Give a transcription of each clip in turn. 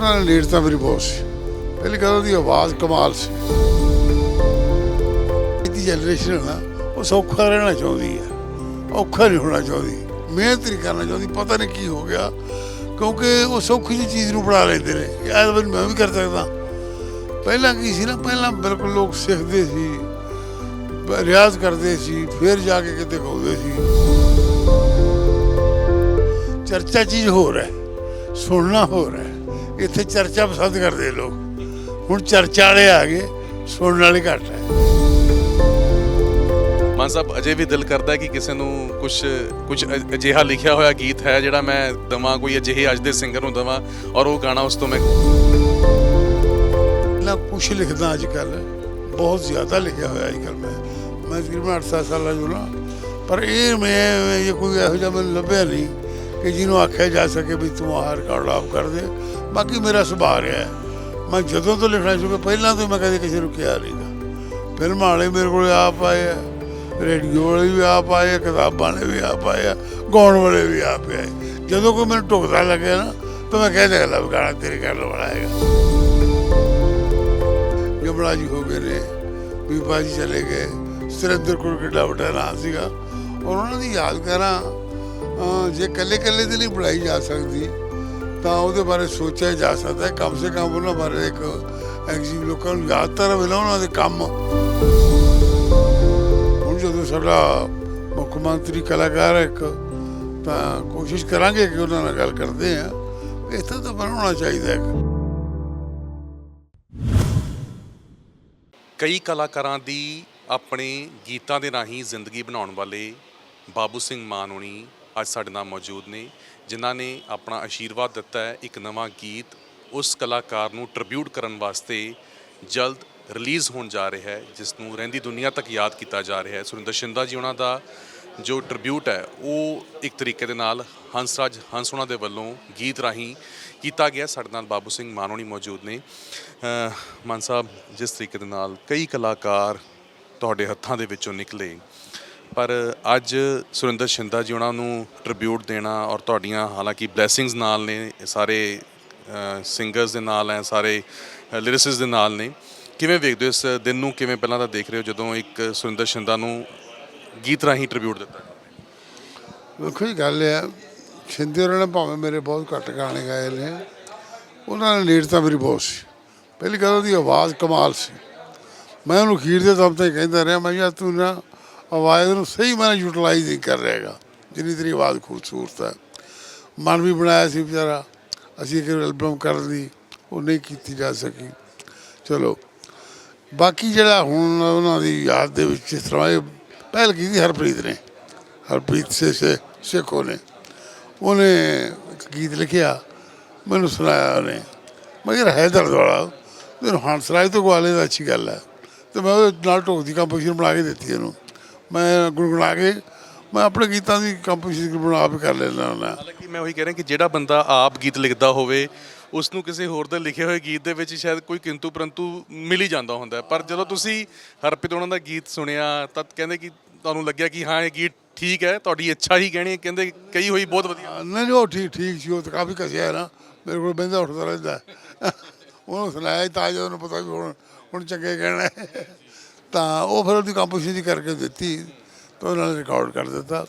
ਉਹਨਾਂ ਨੇ ਲੀਡ ਤਾਂ ਮੇਰੀ ਬਹੁਤ ਸੀ। ਪਹਿਲੀ ਗੱਲ ਉਹਦੀ ਆਵਾਜ਼ ਕਮਾਲ ਸੀ। ਇਹਦੀ ਜਨਰੇਸ਼ਨ ਹੈ ਨਾ, ਉਹ ਸੌਖਾ ਰਹਿਣਾ ਚਾਹੁੰਦੀ ਹੈ ਔਖਾ ਨਹੀਂ ਹੋਣਾ ਚਾਹੁੰਦੀ। ਮਿਹਨਤ ਨਹੀਂ ਕਰਨਾ ਚਾਹੁੰਦੀ, ਪਤਾ ਨਹੀਂ ਕੀ ਹੋ ਗਿਆ। ਕਿਉਂਕਿ ਉਹ ਸੌਖੀ ਜਿਹੀ ਚੀਜ਼ ਨੂੰ ਬਣਾ ਲੈਂਦੇ ਨੇ। ਯਾਰ ਮੈਂ ਵੀ ਕਰ ਸਕਦਾ। ਪਹਿਲਾਂ ਕੀ ਸੀ ਨਾ, ਪਹਿਲਾਂ ਬਿਲਕੁਲ ਲੋਕ ਸਿੱਖਦੇ ਸੀ, ਰਿਆਜ਼ ਕਰਦੇ ਸੀ, ਫਿਰ ਜਾ ਕੇ ਕਿਤੇ ਗਾਉਂਦੇ ਸੀ। ਚਰਚਾ ਚੀਜ਼ ਹੋਰ ਹੈ, ਸੁਣਨਾ ਹੋਰ ਹੈ। ਇੱਥੇ ਚਰਚਾ ਪਸੰਦ ਕਰਦੇ ਲੋਕ। ਹੁਣ ਚਰਚਾ ਵਾਲੇ ਆ ਗਏ ਸੁਣਨ ਵਾਲੇ ਘੱਟ ਹੈ। ਮਾਨ ਸਾਹਿਬ ਅਜੇ ਵੀ ਦਿਲ ਕਰਦਾ ਕਿ ਕਿਸੇ ਨੂੰ ਕੁਝ ਕੁਝ ਅਜਿਹਾ ਲਿਖਿਆ ਹੋਇਆ ਗੀਤ ਹੈ ਜਿਹੜਾ ਮੈਂ ਦਵਾਂ ਕੋਈ ਅਜਿਹੇ ਅੱਜ ਦੇ ਸਿੰਗਰ ਨੂੰ ਦਵਾਂ ਔਰ ਉਹ ਗਾਣਾ ਉਸ ਤੋਂ ਮੈਂ ਨਾ ਕੁਛ ਲਿਖਦਾ ਅੱਜ ਕੱਲ ਬਹੁਤ ਜ਼ਿਆਦਾ ਲਿਖਿਆ ਹੋਇਆ ਅੱਜ ਕੱਲ ਮੈਂ। ਮੈਂ ਤਕਰੀਬਨ 8 ਸਾਲਾਂ ਨਾ ਪਰ ਇਹ ਮੈਂ ਇਹ ਕੋਈ ਇਹੋ ਜਿਹਾ ਮੈਨੂੰ ਲੱਭਿਆ ਨਹੀਂ। ਕਿ ਜਿਹਨੂੰ ਆਖਿਆ ਜਾ ਸਕੇ ਵੀ ਤੂੰ ਆਹ ਰਿਕਾਰਡ ਆਪ ਕਰ ਦੇ। ਬਾਕੀ ਮੇਰਾ ਸੁਭਾਅ ਰਿਹਾ ਮੈਂ ਜਦੋਂ ਤੋਂ ਲਿਖਣਾ ਸ਼ੁਰੂ ਕੀਤਾ ਪਹਿਲਾਂ ਤੋਂ ਮੈਂ ਕਦੇ ਕਿਸੇ ਨੂੰ ਕਿਹਾ ਨਹੀਂਗਾ ਫਿਲਮਾਂ ਵਾਲੇ ਮੇਰੇ ਕੋਲ ਆਪ ਆਏ ਆ ਰੇਡੀਓ ਵਾਲੇ ਵੀ ਆਪ ਆਏ ਆ, ਕਿਤਾਬਾਂ ਵਾਲੇ ਵੀ ਆਪ ਆਏ ਆ, ਗਾਉਣ ਵਾਲੇ ਵੀ ਆਪ ਆਏ। ਜਦੋਂ ਕੋਈ ਮੈਨੂੰ ਟੁਕਦਾ ਲੱਗਿਆ ਨਾ ਤਾਂ ਮੈਂ ਕਹਿ ਦਿਆ ਲਾ ਗਾਣਾ ਤੇਰੇ ਕਰਨ ਵਾਲਾ ਹੈਗਾ। ਜਮਲਾ ਜੀ ਹੋ ਗਏ ਨੇ ਬੀਬਾ ਜੀ ਚਲੇ ਗਏ। ਸੁਰਿੰਦਰ ਕੋਲ ਕਿੱਡਾ ਵੱਡਾ ਨਾਂ ਸੀਗਾ। ਔਰ ਉਹਨਾਂ ਦੀ ਯਾਦ ਕਰਾਂ ਜੇ ਇਕੱਲੇ ਇਕੱਲੇ ਦੇ ਲਈ ਬਣਾਈ ਜਾ ਸਕਦੀ, ਤਾਂ ਉਹਦੇ ਬਾਰੇ ਸੋਚਿਆ ਜਾ ਸਕਦਾ ਹੈ। ਕਮ ਸੇ ਕਮ ਉਹਨਾਂ ਬਾਰੇ ਇੱਕ ਐਗਜ਼ੀਬ ਲੋਕਾਂ ਨੂੰ ਯਾਦ ਤਾਂ ਰਵੇ ਉਹਨਾਂ ਦੇ ਕੰਮ। ਹੁਣ ਜਦੋਂ ਸਾਡਾ ਮੁੱਖ ਮੰਤਰੀ ਕਲਾਕਾਰ ਹੈ ਇੱਕ, ਤਾਂ ਕੋਸ਼ਿਸ਼ ਕਰਾਂਗੇ ਕਿ ਉਹਨਾਂ ਨਾਲ ਗੱਲ ਕਰਦੇ ਆ ਇੱਥੇ ਤਾਂ ਬਣਾਉਣਾ ਚਾਹੀਦਾ ਹੈ। ਕਈ ਕਲਾਕਾਰਾਂ ਦੀ ਆਪਣੇ ਗੀਤਾਂ ਦੇ ਰਾਹੀਂ ਜ਼ਿੰਦਗੀ ਬਣਾਉਣ ਵਾਲੇ ਬਾਬੂ ਸਿੰਘ ਮਾਨ ਹੁਣੀ ਅੱਜ ਸਾਡੇ ਨਾਲ ਮੌਜੂਦ ਨੇ, ਜਿਨ੍ਹਾਂ ਨੇ ਆਪਣਾ ਆਸ਼ੀਰਵਾਦ ਦਿੱਤਾ ਹੈ ਇੱਕ ਨਵਾਂ ਗੀਤ ਉਸ ਕਲਾਕਾਰ ਨੂੰ ਟ੍ਰਿਬਿਊਟ ਕਰਨ ਵਾਸਤੇ ਜਲਦ ਰਿਲੀਜ਼ ਹੋਣ ਜਾ ਰਿਹਾ ਹੈ, ਜਿਸ ਨੂੰ ਰਹਿੰਦੀ ਦੁਨੀਆ ਤੱਕ ਯਾਦ ਕੀਤਾ ਜਾ ਰਿਹਾ ਹੈ। ਸੁਰਿੰਦਰ ਸ਼ਿੰਦਾ ਜੀ ਉਹਨਾਂ ਦਾ ਜੋ ਟ੍ਰਿਬਿਊਟ ਹੈ, ਉਹ ਇੱਕ ਤਰੀਕੇ ਦੇ ਨਾਲ ਹੰਸਰਾਜ ਹੰਸ ਉਹਨਾਂ ਦੇ ਵੱਲੋਂ ਗੀਤ ਰਾਹੀਂ ਕੀਤਾ ਗਿਆ। ਸਾਡੇ ਨਾਲ ਬਾਬੂ ਸਿੰਘ ਮਾਨੋਣੀ ਮੌਜੂਦ ਨੇ। ਮਾਨ ਸਾਹਿਬ, ਜਿਸ ਤਰੀਕੇ ਦੇ ਨਾਲ ਕਈ ਕਲਾਕਾਰ ਤੁਹਾਡੇ ਹੱਥਾਂ ਦੇ ਵਿੱਚੋਂ ਨਿਕਲੇ ਪਰ ਅੱਜ ਸੁਰਿੰਦਰ ਸ਼ਿੰਦਾ ਜੀ ਉਹਨਾਂ ਨੂੰ ਟ੍ਰਿਬਿਊਟ ਦੇਣਾ ਔਰ ਤੁਹਾਡੀਆਂ ਹਾਲਾਂਕਿ ਬਲੇਸਿੰਗਸ ਨਾਲ ਨੇ, ਸਾਰੇ ਸਿੰਗਰਸ ਦੇ ਨਾਲ ਹੈ ਸਾਰੇ ਲਿਰਿਸਿਸ ਦੇ ਨਾਲ ਨੇ। ਕਿਵੇਂ ਵੇਖਦੇ ਹੋ ਇਸ ਦਿਨ ਨੂੰ? ਕਿਵੇਂ ਪਹਿਲਾਂ ਤਾਂ ਦੇਖ ਰਹੇ ਹੋ ਜਦੋਂ ਇੱਕ ਸੁਰਿੰਦਰ ਸ਼ਿੰਦਾ ਨੂੰ ਗੀਤ ਰਾਹੀਂ ਟ੍ਰਿਬਿਊਟ ਦਿੱਤਾ? ਵੇਖੋ ਜੀ, ਗੱਲ ਹੈ ਸ਼ਿੰਦੇ ਉਹਨਾਂ ਨੇ ਭਾਵੇਂ ਮੇਰੇ ਬਹੁਤ ਘੱਟ ਗਾਣੇ ਗਾਏ ਨੇ, ਉਹਨਾਂ ਨੇ ਲੀਡ ਤਾਂ ਮੇਰੀ ਬਹੁਤ ਸੀ। ਪਹਿਲੀ ਗੱਲ ਉਹਦੀ ਆਵਾਜ਼ ਕਮਾਲ ਸੀ। ਮੈਂ ਉਹਨੂੰ ਖੀਰ ਦੇ ਦਮ ਤੇ ਕਹਿੰਦਾ ਰਿਹਾ, ਮੈਂ ਯਾਰ ਤੂੰ ਨਾ ਆਵਾਜ਼ ਨੂੰ ਸਹੀ ਮੈਂ ਯੂਟਿਲਾਈਜ਼ ਨਹੀਂ ਕਰ ਰਿਹਾਗਾ ਜਿੰਨੀ ਤੇਰੀ ਆਵਾਜ਼ ਖੂਬਸੂਰਤ ਹੈ। ਮਨ ਵੀ ਬਣਾਇਆ ਸੀ ਵਿਚਾਰਾ। ਅਸੀਂ ਇੱਕ ਐਲਬਮ ਕਰਨ ਦੀ ਉਹ ਨਹੀਂ ਕੀਤੀ ਜਾ ਸਕੀ। ਚਲੋ। ਬਾਕੀ ਜਿਹੜਾ ਹੁਣ ਉਹਨਾਂ ਦੀ ਯਾਦ ਦੇ ਵਿੱਚ ਇਸ ਤਰ੍ਹਾਂ ਇਹ ਪਹਿਲ ਕੀਤੀ ਹਰਪ੍ਰੀਤ ਨੇ। ਹਰਪ੍ਰੀਤ ਸੇ ਸੇਖੋ ਨੇ। ਉਹਨੇ ਇੱਕ ਗੀਤ ਲਿਖਿਆ। ਮੈਨੂੰ ਸੁਣਾਇਆ ਉਹਨੇ। ਮਗਰ ਹੈ ਦਰਦ ਵਾਲਾ। ਤੈਨੂੰ ਹੰਸਰਾਜ ਤੋਂ ਗਵਾਲੇ ਦਾ ਅੱਛੀ ਗੱਲ ਹੈ। ਤੇ ਮੈਂ ਉਹਦੇ ਨਾਲ ਢੋਕ ਦੀ ਕੰਪੋਜੀਸ਼ਨ ਬਣਾ ਕੇ ਦਿੱਤੀ ਇਹਨੂੰ ਮੈਂ ਗੁਣਗੁਣਾ ਕੇ ਮੈਂ ਆਪਣੇ ਗੀਤਾਂ ਦੀ ਕੰਪੋਜੀਸ਼ਨ ਬਣਾ ਆਪ ਹੀ ਕਰ ਲੈਂਦਾ ਹੁੰਦਾ ਹਾਲਾਂਕਿ ਮੈਂ ਉਹੀ ਕਹਿ ਰਿਹਾ ਕਿ ਜਿਹੜਾ ਬੰਦਾ ਆਪ ਗੀਤ ਲਿਖਦਾ ਹੋਵੇ ਉਸ ਨੂੰ ਕਿਸੇ ਹੋਰ ਦੇ ਲਿਖੇ ਹੋਏ ਗੀਤ ਦੇ ਵਿੱਚ ਸ਼ਾਇਦ ਕੋਈ ਕਿੰਤੂ ਪਰੰਤੂ ਮਿਲ ਹੀ ਜਾਂਦਾ ਹੁੰਦਾ। ਪਰ ਜਦੋਂ ਤੁਸੀਂ ਹਰਪ੍ਰੀਤ ਉਹਨਾਂ ਦਾ ਗੀਤ ਸੁਣਿਆ ਤਾਂ ਕਹਿੰਦੇ ਕਿ ਤੁਹਾਨੂੰ ਲੱਗਿਆ ਕਿ ਹਾਂ ਇਹ ਗੀਤ ਠੀਕ ਹੈ ਤੁਹਾਡੀ ਇੱਛਾ ਹੀ ਕਹਿਣੀ ਹੈ ਕਹਿੰਦੇ ਕਈ ਹੋਈ ਬਹੁਤ ਵਧੀਆ ਨਹੀਂ ਨਹੀਂ, ਉਹ ਠੀਕ ਠੀਕ ਸੀ ਉਹ ਤਾਂ ਕਾਫੀ ਕਸਿਆ ਹੈ ਨਾ ਮੇਰੇ ਕੋਲ ਬੰਦਾ ਉੱਠਦਾ ਰਹਿੰਦਾ। ਉਹਨੂੰ ਸੁਣਾਇਆ ਤਾਂ ਜਦੋਂ ਉਹਨੂੰ ਪਤਾ ਵੀ ਹੁਣ ਹੁਣ ਚੰਗੇ ਕਹਿਣਾ। ਤਾਂ ਉਹ ਫਿਰ ਉਹਦੀ ਕੰਪੋਜੀਸ਼ਨ ਦੀ ਕਰਕੇ ਦਿੱਤੀ ਤਾਂ ਉਹਨਾਂ ਨੇ ਰਿਕਾਰਡ ਕਰ ਦਿੱਤਾ।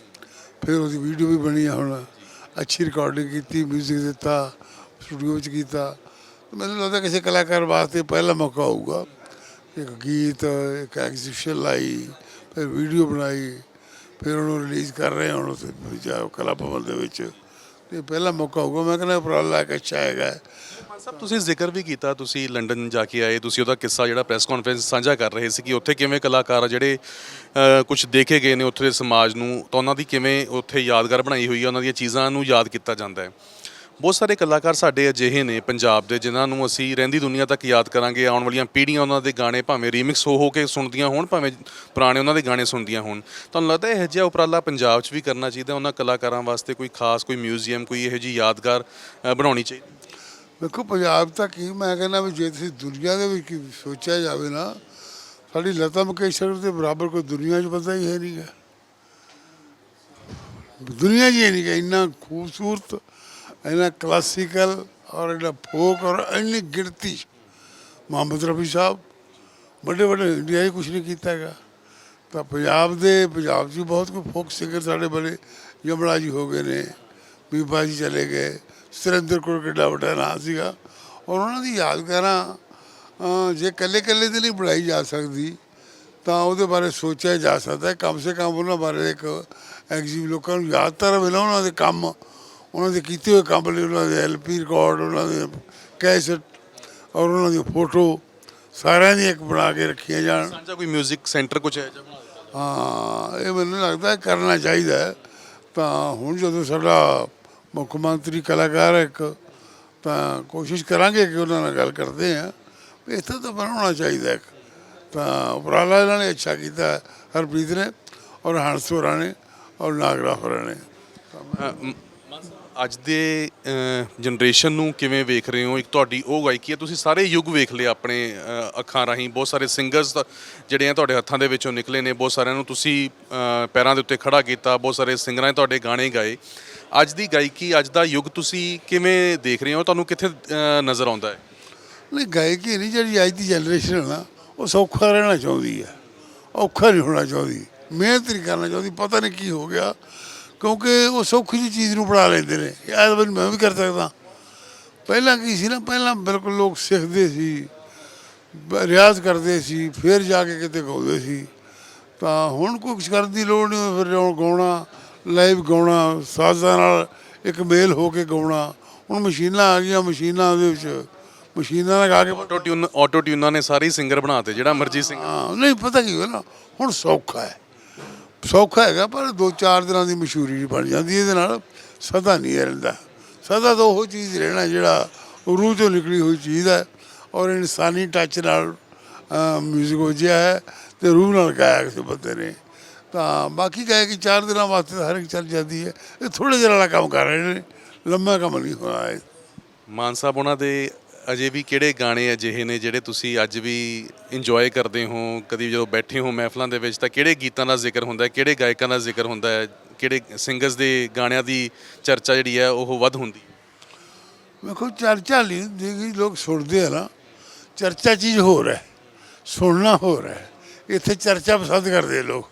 ਫਿਰ ਉਹਦੀ ਵੀਡੀਓ ਵੀ ਬਣੀ ਹੁਣ। ਅੱਛੀ ਰਿਕਾਰਡਿੰਗ ਕੀਤੀ 뮤직 ਦਿੱਤਾ ਸਟੂਡੀਓ ਵਿੱਚ ਕੀਤਾ। ਮੈਨੂੰ ਲੱਗਦਾ ਕਿਸੇ ਕਲਾਕਾਰ ਵਾਸਤੇ ਪਹਿਲਾ ਮੌਕਾ ਹੋਊਗਾ। ਇੱਕ ਗੀਤ, ਇੱਕ ਐਗਜ਼ੀਬਿਸ਼ਨ ਲਾਈ, ਫਿਰ ਵੀਡੀਓ ਬਣਾਈ, ਫਿਰ ਉਹਨੂੰ ਰਿਲੀਜ਼ ਕਰ ਰਹੇ ਹੁਣ ਉੱਥੇ, ਜਾ ਕਲਾ ਭਵਨ ਦੇ ਵਿੱਚ। ਤੇ ਪਹਿਲਾ ਮੌਕਾ ਹੋਊਗਾ। ਮੈਂ ਕਹਿੰਦਾ ਉਪਰਾਲਾ ਇੱਕ ਅੱਛਾ ਹੈਗਾ। ਸਾਹਿਬ ਤੁਸੀਂ ਜ਼ਿਕਰ ਵੀ ਕੀਤਾ, ਤੁਸੀਂ ਲੰਡਨ ਜਾ ਕੇ ਆਏ, ਤੁਸੀਂ ਉਹਦਾ ਕਿੱਸਾ ਜਿਹੜਾ ਪ੍ਰੈਸ ਕਾਨਫਰੰਸ ਸਾਂਝਾ ਕਰ ਰਹੇ ਸੀ ਕਿ ਉੱਥੇ ਕਿਵੇਂ ਕਲਾਕਾਰ ਆ ਜਿਹੜੇ ਕੁਝ ਦੇਖੇ ਗਏ ਨੇ ਉੱਥੇ ਦੇ ਸਮਾਜ ਨੂੰ, ਤਾਂ ਉਹਨਾਂ ਦੀ ਕਿਵੇਂ ਉੱਥੇ ਯਾਦਗਾਰ ਬਣਾਈ ਹੋਈ ਹੈ ਉਹਨਾਂ ਦੀਆਂ ਚੀਜ਼ਾਂ ਨੂੰ ਯਾਦ ਕੀਤਾ ਜਾਂਦਾ ਹੈ। ਬਹੁਤ ਸਾਰੇ ਕਲਾਕਾਰ ਸਾਡੇ ਅਜਿਹੇ ਨੇ ਪੰਜਾਬ ਦੇ, ਜਿਨ੍ਹਾਂ ਨੂੰ ਅਸੀਂ ਰਹਿੰਦੀ ਦੁਨੀਆ ਤੱਕ ਯਾਦ ਕਰਾਂਗੇ, ਆਉਣ ਵਾਲੀਆਂ ਪੀੜ੍ਹੀਆਂ ਉਹਨਾਂ ਦੇ ਗਾਣੇ ਭਾਵੇਂ ਰੀਮਿਕਸ ਹੋ ਹੋ ਕੇ ਸੁਣਦੀਆਂ ਹੋਣ, ਭਾਵੇਂ ਪੁਰਾਣੇ ਉਹਨਾਂ ਦੇ ਗਾਣੇ ਸੁਣਦੀਆਂ ਹੋਣ। ਤੁਹਾਨੂੰ ਲੱਗਦਾ ਇਹ ਜਿਹਾ ਉਪਰਾਲਾ ਪੰਜਾਬ 'ਚ ਵੀ ਕਰਨਾ ਚਾਹੀਦਾ, ਉਹਨਾਂ ਕਲਾਕਾਰਾਂ ਵਾਸਤੇ ਕੋਈ ਖਾਸ ਕੋਈ ਮਿਊਜ਼ੀਅਮ ਕੋਈ ਇਹੋ ਜਿਹੀ ਯਾਦਗਾਰ ਬਣਾਉਣੀ ਚਾਹੀਦੀ? ਵੇਖੋ, ਪੰਜਾਬ ਤਾਂ ਕੀ, ਮੈਂ ਕਹਿੰਦਾ ਵੀ ਜੇ ਤੁਸੀਂ ਦੁਨੀਆ ਦੇ ਵਿੱਚ ਸੋਚਿਆ ਜਾਵੇ ਨਾ, ਸਾਡੀ ਲਤਾ ਮੰਗੇਸ਼ਕਰ ਦੇ ਬਰਾਬਰ ਕੋਈ ਦੁਨੀਆ 'ਚ ਬੰਦਾ ਹੀ ਹੈ ਨਹੀਂਗਾ ਦੁਨੀਆ 'ਚ ਹੀ ਨਹੀਂ ਗਾ, ਇੰਨਾ ਖੂਬਸੂਰਤ, ਇੰਨਾ ਕਲਾਸੀਕਲ ਔਰ ਇੰਨਾ ਫੋਕ ਔਰ ਇੰਨੀ ਗਿਣਤੀ। ਮੁਹੰਮਦ ਰਫੀ ਸਾਹਿਬ, ਵੱਡੇ ਵੱਡੇ ਇੰਡੀਆ 'ਚ ਕੁਛ ਨਹੀਂ ਕੀਤਾ ਹੈਗਾ। ਤਾਂ ਪੰਜਾਬ ਦੇ, ਪੰਜਾਬ 'ਚ ਵੀ ਬਹੁਤ ਕੋਈ ਫੋਕ ਸਿੰਗਰ ਸਾਡੇ ਬੜੇ ਯਮਲਾ ਜੀ ਹੋ ਗਏ ਨੇ, ਬੀਬਾ ਜੀ ਚਲੇ ਗਏ। ਸੁਰਿੰਦਰ ਕੋਲ ਕਿੱਡਾ ਵੱਡਾ ਨਾਂ ਸੀਗਾ ਔਰ ਉਹਨਾਂ ਦੀ ਯਾਦ ਕਰਾਂ ਅਹ ਜੇ ਇਕੱਲੇ ਇਕੱਲੇ ਦੀ ਨਹੀਂ ਬਣਾਈ ਜਾ ਸਕਦੀ ਤਾਂ ਉਹਦੇ ਬਾਰੇ ਸੋਚਿਆ ਜਾ ਸਕਦਾ ਕਮ ਸੇ ਕਮ ਉਹਨਾਂ ਬਾਰੇ ਇੱਕ ਐਗਜ਼ੀਬ ਲੋਕਾਂ ਨੂੰ ਯਾਦ ਤਾਂ ਰਵੇ ਨਾ ਉਹਨਾਂ ਦੇ ਕੰਮ ਉਹਨਾਂ ਦੇ ਕੀਤੇ ਹੋਏ ਕੰਮ ਲਈ ਉਹਨਾਂ ਦੇ ਐਲਪੀ ਰਿਕਾਰਡ ਉਹਨਾਂ ਦੇ ਕੈਸਟ ਔਰ ਉਹਨਾਂ ਦੀ ਫੋਟੋ ਸਾਰਿਆਂ ਦੀ ਇੱਕ ਬਣਾ ਕੇ ਰੱਖੀਆਂ ਜਾਣ ਸਾਂਝਾ ਕੋਈ 뮤직 ਸੈਂਟਰ ਕੁਝ ਹੈ ਜਾਂ? ਹਾਂ ਇਹ ਮੈਨੂੰ ਲੱਗਦਾ ਕਰਨਾ ਚਾਹੀਦਾ। ਤਾਂ ਹੁਣ ਜਦੋਂ ਸਾਡਾ ਮੁੱਖ ਮੰਤਰੀ ਕਲਾਕਾਰ ਹੈ ਇੱਕ, ਤਾਂ ਕੋਸ਼ਿਸ਼ ਕਰਾਂਗੇ ਕਿ ਉਹਨਾਂ ਨਾਲ ਗੱਲ ਕਰਦੇ ਆ ਇੱਥੇ ਤਾਂ ਬਣਾਉਣਾ ਚਾਹੀਦਾ ਇੱਕ। ਤਾਂ ਉਪਰਾਲਾ ਇਹਨਾਂ ਨੇ ਅੱਛਾ ਕੀਤਾ, ਹਰਪ੍ਰੀਤ ਨੇ ਔਰ ਹੰਸ ਹੋਰਾਂ ਨੇ ਔਰ ਨਾਗਰਾ ਹੋਰਾਂ ਨੇ। ਅੱਜ ਦੇ ਜਨਰੇਸ਼ਨ ਨੂੰ ਕਿਵੇਂ ਵੇਖ ਰਹੇ ਹੋ? ਇੱਕ ਤੁਹਾਡੀ ਉਹ ਗਾਇਕੀ ਹੈ, ਤੁਸੀਂ ਸਾਰੇ ਯੁੱਗ ਵੇਖ ਲਏ ਆਪਣੇ ਅੱਖਾਂ ਰਾਹੀਂ। ਬਹੁਤ ਸਾਰੇ ਸਿੰਗਰਸ ਜਿਹੜੇ ਆ ਤੁਹਾਡੇ ਹੱਥਾਂ ਦੇ ਵਿੱਚੋਂ ਨਿਕਲੇ ਨੇ, ਬਹੁਤ ਸਾਰਿਆਂ ਨੂੰ ਤੁਸੀਂ ਪੈਰਾਂ ਦੇ ਉੱਤੇ ਖੜਾ ਕੀਤਾ, ਬਹੁਤ ਸਾਰੇ ਸਿੰਗਰਾਂ ਨੇ ਤੁਹਾਡੇ ਗਾਣੇ ਗਾਏ। ਅੱਜ ਦੀ ਗਾਇਕੀ ਅੱਜ ਦਾ ਯੁੱਗ ਤੁਸੀਂ ਕਿਵੇਂ ਦੇਖ ਰਹੇ ਹੋ? ਤੁਹਾਨੂੰ ਕਿੱਥੇ ਅ, ਨਜ਼ਰ ਆਉਂਦਾ ਹੈ? ਨਹੀਂ ਗਾਇਕੀ ਨਹੀਂ ਜਿਹੜੀ ਅੱਜ ਦੀ ਜਨਰੇਸ਼ਨ ਹੈ ਨਾ ਉਹ ਸੌਖਾ ਰਹਿਣਾ ਚਾਹੁੰਦੀ ਹੈ। ਔਖਾ ਨਹੀਂ ਹੋਣਾ ਚਾਹੁੰਦੀ। ਮਿਹਨਤ ਨਹੀਂ ਕਰਨਾ ਚਾਹੁੰਦੀ। ਪਤਾ ਨਹੀਂ ਕੀ ਹੋ ਗਿਆ। ਕਿਉਂਕਿ ਉਹ ਸੌਖੀ ਜਿਹੀ ਚੀਜ਼ ਨੂੰ ਬਣਾ ਲੈਂਦੇ ਨੇ। ਯਾਰ ਬਈ ਮੈਂ ਵੀ ਕਰ ਸਕਦਾ। ਪਹਿਲਾਂ ਕੀ ਸੀ ਨਾ ਪਹਿਲਾਂ ਬਿਲਕੁਲ ਲੋਕ ਸਿੱਖਦੇ ਸੀ। ਬ- ਰਿਆਜ਼ ਕਰਦੇ ਸੀ। ਫਿਰ ਜਾ ਕੇ ਕਿਤੇ ਗਾਉਂਦੇ ਸੀ। ਤਾਂ ਹੁਣ ਕੋਈ ਕੁਛ ਕਰਨ ਦੀ ਲੋੜ ਨਹੀਂ ਫਿਰ ਹੁਣ ਗਾਉਣਾ ਲਾਈਵ ਗਾਉਣਾ ਸਾਜ਼ਾਂ ਨਾਲ ਇੱਕ ਮੇਲ ਹੋ ਕੇ ਗਾਉਣਾ ਹੁਣ ਮਸ਼ੀਨਾਂ ਆ ਗਈਆਂ ਮਸ਼ੀਨਾਂ ਦੇ ਵਿੱਚ। ਮਸ਼ੀਨਾਂ ਨਾਲ ਗਾ ਕੇ ਆਟੋ ਟਿਊਨ ਆਟੋ ਟਿਊਨਾਂ ਨੇ ਸਾਰੇ ਸਿੰਗਰ ਬਣਾਤੇ ਜਿਹੜਾ ਮਰਜ਼ੀ ਸਿੰਘ ਹਾਂ ਨਹੀਂ ਪਤਾ ਕੀ ਹੋਇਆ ਨਾ ਹੁਣ ਸੌਖਾ ਹੈ। ਸੌਖਾ ਹੈਗਾ ਪਰ ਦੋ ਚਾਰ ਦਿਨਾਂ ਦੀ ਮਸ਼ਹੂਰੀ ਬਣ ਜਾਂਦੀ ਇਹਦੇ ਨਾਲ ਸਦਾ ਨਹੀਂ ਰਹਿੰਦਾ। ਸਦਾ ਤਾਂ ਉਹ ਚੀਜ਼ ਰਹਿਣਾ ਜਿਹੜਾ ਰੂਹ ਤੋਂ ਨਿਕਲੀ ਹੋਈ ਚੀਜ਼ ਹੈ ਔਰ ਇਨਸਾਨੀ ਟੱਚ ਨਾਲ ਮਿਊਜ਼ਿਕ ਹੋ ਜਿਆ ਹੈ ਤੇ ਰੂਹ ਨਾਲ ਗਾਇਆ ਕਿਸੇ ਬੰਦੇ ਨੇ। ਤਾਂ ਬਾਕੀ ਕਹੇ ਕਿ ਚਾਰ ਦਿਨਾਂ ਵਾਸਤੇ ਤਾਂ ਹਰ ਇੱਕ ਚੱਲ ਜਾਂਦੀ ਹੈ। ਇਹ ਥੋੜੇ ਜਿਹੇ ਵਾਲਾ ਕੰਮ ਕਰ ਰਹੇ ਨੇ। ਲੰਮਾ ਕੰਮ ਨਹੀਂ ਹੋਣਾ ਹੈ ਮਾਨ ਸਾਹਿਬ ਉਹਨਾਂ ਦੇ ਅਜੇ ਵੀ ਕਿਹੜੇ ਗਾਣੇ ਅਜਿਹੇ ਨੇ ਜਿਹੜੇ ਤੁਸੀਂ ਅੱਜ ਵੀ ਇੰਜੋਏ ਕਰਦੇ ਹੋ? ਕਦੀ ਜਦੋਂ ਬੈਠੇ ਹੋ ਮਹਿਫਲਾਂ ਦੇ ਵਿੱਚ ਤਾਂ ਕਿਹੜੇ ਗੀਤਾਂ ਦਾ ਜ਼ਿਕਰ ਹੁੰਦਾ ਹੈ? ਕਿਹੜੇ ਗਾਇਕਾਂ ਦਾ ਜ਼ਿਕਰ ਹੁੰਦਾ ਹੈ? ਕਿਹੜੇ ਸਿੰਗਰਸ ਦੇ ਗਾਣਿਆਂ ਦੀ ਚਰਚਾ ਜਿਹੜੀ ਹੈ ਉਹ ਵੱਧ ਹੁੰਦੀ ਹੈ? ਵੇਖੋ ਚਰਚਾ ਹੁੰਦੀ ਕਿ ਲੋਕ ਸੁਣਦੇ ਆ ਨਾ। ਚਰਚਾ ਚੀਜ਼ ਹੋਰ ਹੈ। ਸੁਣਨਾ ਹੋਰ ਹੈ। ਇੱਥੇ ਚਰਚਾ ਪਸੰਦ ਕਰਦੇ ਲੋਕ।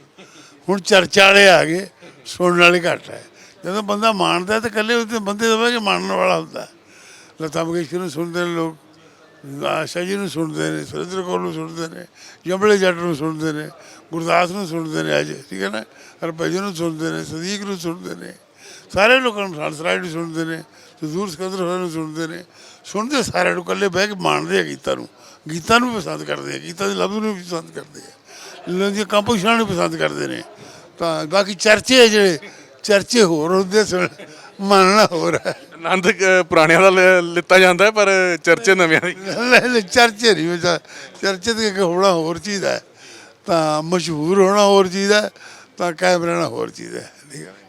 ਹੁਣ ਚਰਚਾ ਵਾਲੇ ਆ ਗਏ, ਸੁਣਨ ਵਾਲੇ ਘੱਟ ਹੈ। ਜਦੋਂ ਬੰਦਾ ਮਾਣਦਾ ਤਾਂ ਇਕੱਲੇ ਉਹਦੇ ਬੰਦੇ ਦਾ ਬਹਿ ਕੇ ਮਾਣਨ ਵਾਲਾ ਹੁੰਦਾ ਲਤਾ ਮੰਗੇਸ਼ਕਰ ਨੂੰ ਸੁਣਦੇ ਨੇ ਲੋਕ, ਆਸ਼ਾ ਜੀ ਨੂੰ ਸੁਣਦੇ ਨੇ, ਸੁਰਿੰਦਰ ਕੌਰ ਨੂੰ ਸੁਣਦੇ ਨੇ, ਜੰਬਲੇ ਜੱਟ ਨੂੰ ਸੁਣਦੇ ਨੇ, ਗੁਰਦਾਸ ਨੂੰ ਸੁਣਦੇ ਨੇ ਅੱਜ, ਠੀਕ ਹੈ ਨਾ? ਹਰਭਜਨ ਨੂੰ ਸੁਣਦੇ ਨੇ, ਸਦੀਕ ਨੂੰ ਸੁਣਦੇ ਨੇ। ਸਾਰੇ ਲੋਕਾਂ ਨੂੰ ਹੰਸਰਾਜ ਨੂੰ ਸੁਣਦੇ ਨੇ, ਸਦੂਰ ਸਿਕੰਦਰ ਹੋਰਾਂ ਨੂੰ ਸੁਣਦੇ ਨੇ। ਸੁਣਦੇ ਸਾਰਿਆਂ ਨੂੰ, ਇਕੱਲੇ ਬਹਿ ਕੇ ਮਾਣਦੇ ਆ ਗੀਤਾਂ ਨੂੰ। ਗੀਤਾਂ ਨੂੰ ਵੀ ਪਸੰਦ ਕਰਦੇ ਆ, ਗੀਤਾਂ ਦੇ ਲਫ਼ਜ਼ ਨੂੰ ਵੀ ਪਸੰਦ ਕਰਦੇ ਆ। ਦੀਆਂ ਕੰਪੋਜੀਸ਼ਨਾਂ ਨੂੰ ਪਸੰਦ ਕਰਦੇ ਨੇ। ਤਾਂ ਬਾਕੀ ਚਰਚੇ ਜਿਹੜੇ ਚਰਚੇ ਹੋਰ ਹੁੰਦੇ ਸੁਣ ਮੰਨਣਾ ਹੋਰ ਹੈ। ਆਨੰਦ ਅ, ਪੁਰਾਣਿਆਂ ਦਾ ਲ- ਲਿੱਤਾ ਜਾਂਦਾ ਹੈ ਪਰ ਚਰਚੇ ਨਵਿਆਂ ਦੀ ਲੈ ਚਰਚੇ ਨਹੀਂ ਹੁੰਦਾ ਚਰਚੇ ਤੇ ਇੱਕ ਹੋਣਾ ਹੋਰ ਚੀਜ਼ ਹੈ। ਤਾਂ ਮਸ਼ਹੂਰ ਹੋਣਾ ਹੋਰ ਚੀਜ਼ ਹੈ ਤਾਂ ਕਾਇਮ ਰਹਿਣਾ ਹੋਰ ਚੀਜ਼ ਹੈ।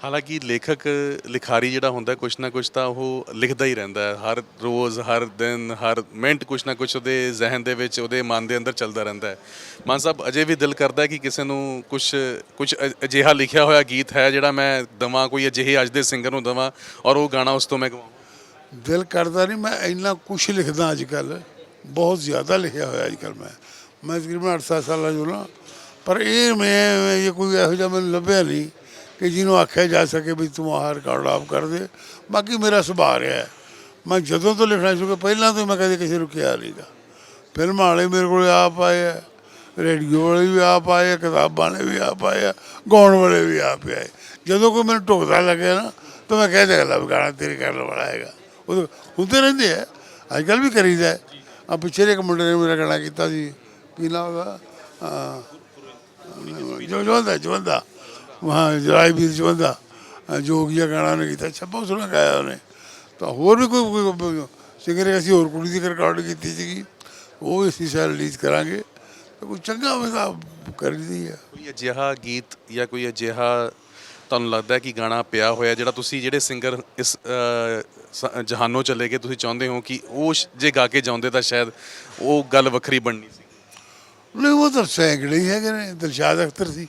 ਹਾਲਾਂਕਿ ਲੇਖਕ, ਲਿਖਾਰੀ ਜਿਹੜਾ ਹੁੰਦਾ, ਕੁਛ ਨਾ ਕੁਛ ਤਾਂ ਉਹ ਲਿਖਦਾ ਹੀ ਰਹਿੰਦਾ ਹੈ। ਹਰ ਰੋਜ਼, ਹਰ ਦਿਨ, ਹਰ ਮਿੰਟ ਕੁਛ ਨਾ ਕੁਛ ਉਹਦੇ ਜ਼ਿਹਨ ਦੇ ਵਿੱਚ, ਉਹਦੇ ਮਨ ਦੇ ਅੰਦਰ ਚੱਲਦਾ ਰਹਿੰਦਾ ਹੈ। ਮਾਨ ਸਾਹਿਬ, ਅਜੇ ਵੀ ਦਿਲ ਕਰਦਾ ਹੈ ਕਿ ਕਿਸੇ ਨੂੰ ਕੁਛ ਕੁਛ ਅ- ਅਜਿਹਾ ਲਿਖਿਆ ਹੋਇਆ ਗੀਤ ਹੈ, ਜਿਹੜਾ ਮੈਂ ਦਵਾਂ, ਕੋਈ ਅਜਿਹੇ ਅੱਜ ਦੇ ਸਿੰਗਰ ਨੂੰ ਦਵਾਂ ਔਰ ਉਹ ਗਾਣਾ ਉਸ ਤੋਂ ਮੈਂ ਗਵਾਵਾਂ? ਦਿਲ ਕਰਦਾ ਨਹੀਂ, ਮੈਂ ਇੰਨਾ ਕੁਛ ਲਿਖਦਾ ਅੱਜ ਕੱਲ ਬਹੁਤ ਜ਼ਿਆਦਾ ਲਿਖਿਆ ਹੋਇਆ ਅੱਜ ਕੱਲ ਮੈਂ। ਮੈਂ ਤਕਰੀਬਨ 8-7 ਸਾਲਾਂ ਜੋ ਨਾ ਪਰ ਇਹ ਮੈਂ, ਇਹ ਕੋਈ ਇਹੋ ਜਿਹਾ ਮੈਨੂੰ ਲੱਭਿਆ ਨਹੀਂ। ਕਿ ਜਿਹਨੂੰ ਆਖਿਆ ਜਾ ਸਕੇ ਵੀ ਤੂੰ ਆਹ ਰਿਕਾਰਡ ਆਪ ਕਰ ਦੇ। ਬਾਕੀ ਮੇਰਾ ਸੁਭਾਅ ਰਿਹਾ ਹੈ। ਮੈਂ ਜਦੋਂ ਤੋਂ ਲਿਖਣਾ ਸ਼ੁਰੂ ਕੀਤਾ, ਪਹਿਲਾਂ ਤੋਂ ਮੈਂ ਕਦੇ ਕਿਸੇ ਨੂੰ ਕਿਹਾ ਨਹੀਂਗਾ ਫਿਲਮਾਂ ਵਾਲੇ ਮੇਰੇ ਕੋਲ ਆਪ ਆਏ ਆ, ਰੇਡੀਓ ਵਾਲੇ ਵੀ ਆਪ ਆਏ ਆ, ਕਿਤਾਬਾਂ ਵਾਲੇ ਵੀ ਆਪ ਆਏ ਆ, ਗਾਉਣ ਵਾਲੇ ਵੀ ਆਪ ਆਏ। ਜਦੋਂ ਕੋਈ ਮੈਨੂੰ ਢੁਕਦਾ ਲੱਗਿਆ ਨਾ, ਤਾਂ ਮੈਂ ਕਹਿ ਦਿਆ ਵੀ ਗਾਣਾ ਤੇਰੇ ਕਰਨ ਵਾਲਾ ਹੈਗਾ। ਉਹ ਹੁੰਦੇ ਰਹਿੰਦੇ ਆ। ਅੱਜ ਕੱਲ ਵੀ ਕਰੀਦਾ ਆ ਪਿੱਛੇ ਜਿਹੇ ਇੱਕ ਮੁੰਡੇ ਨੇ ਮੇਰਾ ਗਾਣਾ ਕੀਤਾ ਸੀ, ਕੀ ਨਾਮ ਉਹਦਾ? ਹਾਂ। ਜਵੰਦਾ ਜਵੰਦਾ। ਵਾਹ ਜਰਾਈ ਵੀਰ ਜਵੰਦਾ ਜੋਗੀਆ ਗਾਣਾ ਨੇ ਕੀਤਾ ਅੱਛਾ ਬਹੁਤ ਸੋਹਣਾ ਗਾਇਆ ਉਹਨੇ। ਤਾਂ ਹੋਰ ਵੀ ਕੋਈ ਕੋਈ ਸਿੰਗਰ ਅਸੀਂ ਹੋਰ ਕੁੜੀ ਦੀ ਰਿਕਾਰਡ ਕੀਤੀ ਸੀਗੀ ਉਹ ਅਸੀਂ ਸ਼ਾਇਦ ਰਿਲੀਜ਼ ਕਰਾਂਗੇ। ਤਾਂ ਕੋਈ ਚੰਗਾ ਹੋਵੇ ਤਾਂ ਕਰੀਦੀ ਆ ਕੋਈ ਅਜਿਹਾ ਗੀਤ ਜਾਂ ਕੋਈ ਅਜਿਹਾ ਤੁਹਾਨੂੰ ਲੱਗਦਾ ਕਿ ਗਾਣਾ ਪਿਆ ਹੋਇਆ ਜਿਹੜਾ ਤੁਸੀਂ ਜਿਹੜੇ ਸਿੰਗਰ ਇਸ ਜਹਾਨੋਂ ਚਲੇ ਗਏ ਤੁਸੀਂ ਚਾਹੁੰਦੇ ਹੋ ਕਿ ਉਹ ਜੇ ਗਾ ਕੇ ਜਾਉਂਦੇ ਤਾਂ ਸ਼ਾਇਦ ਉਹ ਗੱਲ ਵੱਖਰੀ ਬਣਨੀ ਸੀ? ਨਹੀਂ ਉਹ ਤਾਂ ਸੈਂਕੜੇ ਹੀ ਹੈਗੇ ਨੇ ਦਿਲਸ਼ਾਦ ਅਖਤਰ ਸੀ।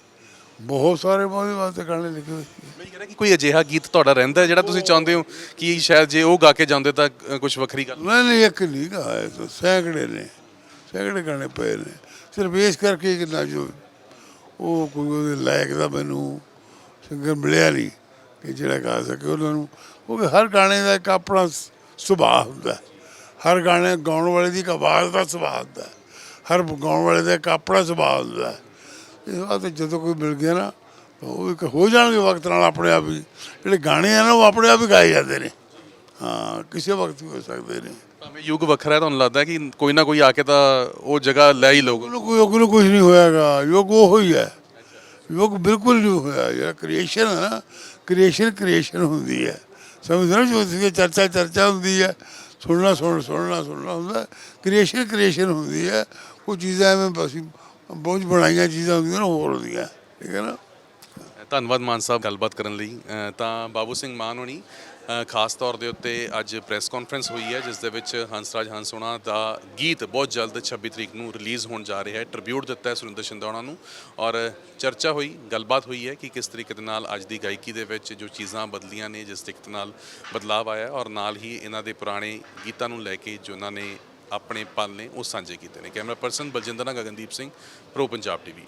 ਬਹੁਤ ਸਾਰੇ ਉਹਦੇ ਵਾਸਤੇ ਗਾਣੇ ਲਿਖੇ ਹੋਏ ਸੀ। ਮੈਂ ਇਹ ਕਹਿ ਰਿਹਾ ਕਿ ਕੋਈ ਅਜਿਹਾ ਗੀਤ ਤੁਹਾਡਾ ਰਹਿੰਦਾ ਹੈ ਜਿਹੜਾ ਤੁਸੀਂ ਚਾਹੁੰਦੇ ਹੋ ਕਿ ਸ਼ਾਇਦ ਜੇ ਉਹ ਗਾ ਕੇ ਜਾਂਦੇ ਤਾਂ ਕੁਝ ਵੱਖਰੀ ਗੱਲ। ਨਹੀਂ ਨਹੀਂ ਇੱਕ ਨਹੀਂ ਤਾਂ ਸੈਂਕੜੇ ਨੇ। ਸੈਂਕੜੇ ਗਾਣੇ ਪਏ ਨੇ। ਸਿਰਫ ਇਸ ਕਰਕੇ ਕਿ ਨਾ ਜੋ ਉਹ ਕੋਈ ਉਹਦੇ ਲਾਇਕ ਦਾ ਮੈਨੂੰ ਸਿੰਗਰ ਮਿਲਿਆ ਨਹੀਂ ਕਿ ਜਿਹੜਾ ਗਾ ਸਕੇ ਉਹਨਾਂ ਨੂੰ। ਕਿਉਂਕਿ ਹਰ ਗਾਣੇ ਦਾ ਇੱਕ ਆਪਣਾ ਸੁਭਾਅ ਹੁੰਦਾ। ਹਰ ਗਾਣੇ ਗਾਉਣ ਵਾਲੇ ਦੀ ਇੱਕ ਆਵਾਜ਼ ਦਾ ਸੁਭਾਅ ਹੁੰਦਾ। ਹਰ ਗਾਉਣ ਵਾਲੇ ਦਾ ਇੱਕ ਆਪਣਾ ਸੁਭਾਅ ਹੁੰਦਾ ਹੈ। ਇਸ ਵਾਸਤੇ ਜਦੋਂ ਕੋਈ ਮਿਲ ਗਿਆ ਨਾ ਤਾਂ ਉਹ ਇੱਕ ਹੋ ਜਾਣਗੇ ਵਕਤ ਨਾਲ ਆਪਣੇ ਆਪ ਹੀ। ਜਿਹੜੇ ਗਾਣੇ ਆ ਨਾ ਉਹ ਆਪਣੇ ਆਪ ਹੀ ਗਾਏ ਜਾਂਦੇ ਨੇ। ਹਾਂ ਕਿਸੇ ਵਕਤ ਵੀ ਹੋ ਸਕਦੇ ਨੇ। ਭਾਵੇਂ ਯੁੱਗ ਵੱਖਰਾ ਹੈ ਤੁਹਾਨੂੰ ਲੱਗਦਾ ਹੈ ਕਿ ਕੋਈ ਨਾ ਕੋਈ ਆ ਕੇ ਤਾਂ ਉਹ ਜਗ੍ਹਾ ਲੈ ਹੀ ਉਹਨੂੰ ਕੋਈ ਉਹਨੂੰ ਕੁਝ ਨਹੀਂ ਹੋਇਆਗਾ। ਯੋਗ ਉਹ ਹੀ ਹੈ। ਯੋਗ ਬਿਲਕੁਲ ਨਹੀਂ ਹੋਇਆ। ਜਿਹੜਾ ਕ੍ਰੀਏਸ਼ਨ ਹੈ ਨਾ ਕ੍ਰੀਏਸ਼ਨ ਕ੍ਰੀਏਸ਼ਨ ਹੁੰਦੀ ਹੈ। ਸਮਝਦੇ ਨਾ ਜੋ ਸੀ ਚਰਚਾ ਚਰਚਾ ਹੁੰਦੀ ਹੈ। ਸੁਣਨਾ ਸੁਣ ਸੁਣਨਾ ਸੁਣਨਾ ਹੁੰਦਾ। ਕ੍ਰੀਏਸ਼ਨ ਕ੍ਰੀਏਸ਼ਨ ਹੁੰਦੀ ਹੈ। ਉਹ ਚੀਜ਼ਾਂ ਐਵੇਂ ਬਸ ਹੀ ਬਹੁਤ ਬਣਾਈਆਂ ਚੀਜ਼ਾਂ ਹੁੰਦੀਆਂ ਨਾ, ਹੋਰ ਹੁੰਦੀਆਂ, ਠੀਕ ਹੈ ਨਾ? ਧੰਨਵਾਦ ਮਾਨ ਸਾਹਿਬ ਗੱਲਬਾਤ ਕਰਨ ਲਈ। ਤਾਂ ਬਾਬੂ ਸਿੰਘ ਮਾਨ ਹੋਣੀ ਖਾਸ ਤੌਰ ਦੇ ਉੱਤੇ ਅੱਜ ਪ੍ਰੈਸ ਕਾਨਫਰੰਸ ਹੋਈ ਹੈ, ਜਿਸ ਦੇ ਵਿੱਚ ਹੰਸਰਾਜ ਹੰਸ ਹੋਣਾ ਦਾ ਗੀਤ ਬਹੁਤ ਜਲਦ 26 ਤਰੀਕ ਨੂੰ ਰਿਲੀਜ਼ ਹੋਣ ਜਾ ਰਿਹਾ ਹੈ, ਟ੍ਰਿਬਿਊਟ ਦਿੱਤਾ ਹੈ ਸੁਰਿੰਦਰ ਸ਼ਿੰਦੋਣਾ ਨੂੰ ਔਰ ਚਰਚਾ ਹੋਈ, ਗੱਲਬਾਤ ਹੋਈ ਹੈ ਕਿ ਕਿਸ ਤਰੀਕੇ ਦੇ ਨਾਲ ਅੱਜ ਦੀ ਗਾਇਕੀ ਦੇ ਵਿੱਚ ਜੋ ਚੀਜ਼ਾਂ ਬਦਲੀਆਂ ਨੇ, ਜਿਸ ਤਰੀਕੇ ਨਾਲ ਬਦਲਾਅ ਆਇਆ ਔਰ ਨਾਲ ਹੀ ਇਹਨਾਂ ਦੇ ਪੁਰਾਣੇ ਗੀਤਾਂ ਨੂੰ ਲੈ ਕੇ ਜੋ ਉਹਨਾਂ ਨੇ ਆਪਣੇ ਪਲ ਨੇ, ਉਹ ਸਾਂਝੇ ਕੀਤੇ ਨੇ। ਕੈਮਰਾ ਪਰਸਨ ਬਲਜਿੰਦਰ ਨਾਲ ਗਗਨਦੀਪ ਸਿੰਘ, ਪ੍ਰੋ ਪੰਜਾਬ ਟੀਵੀ।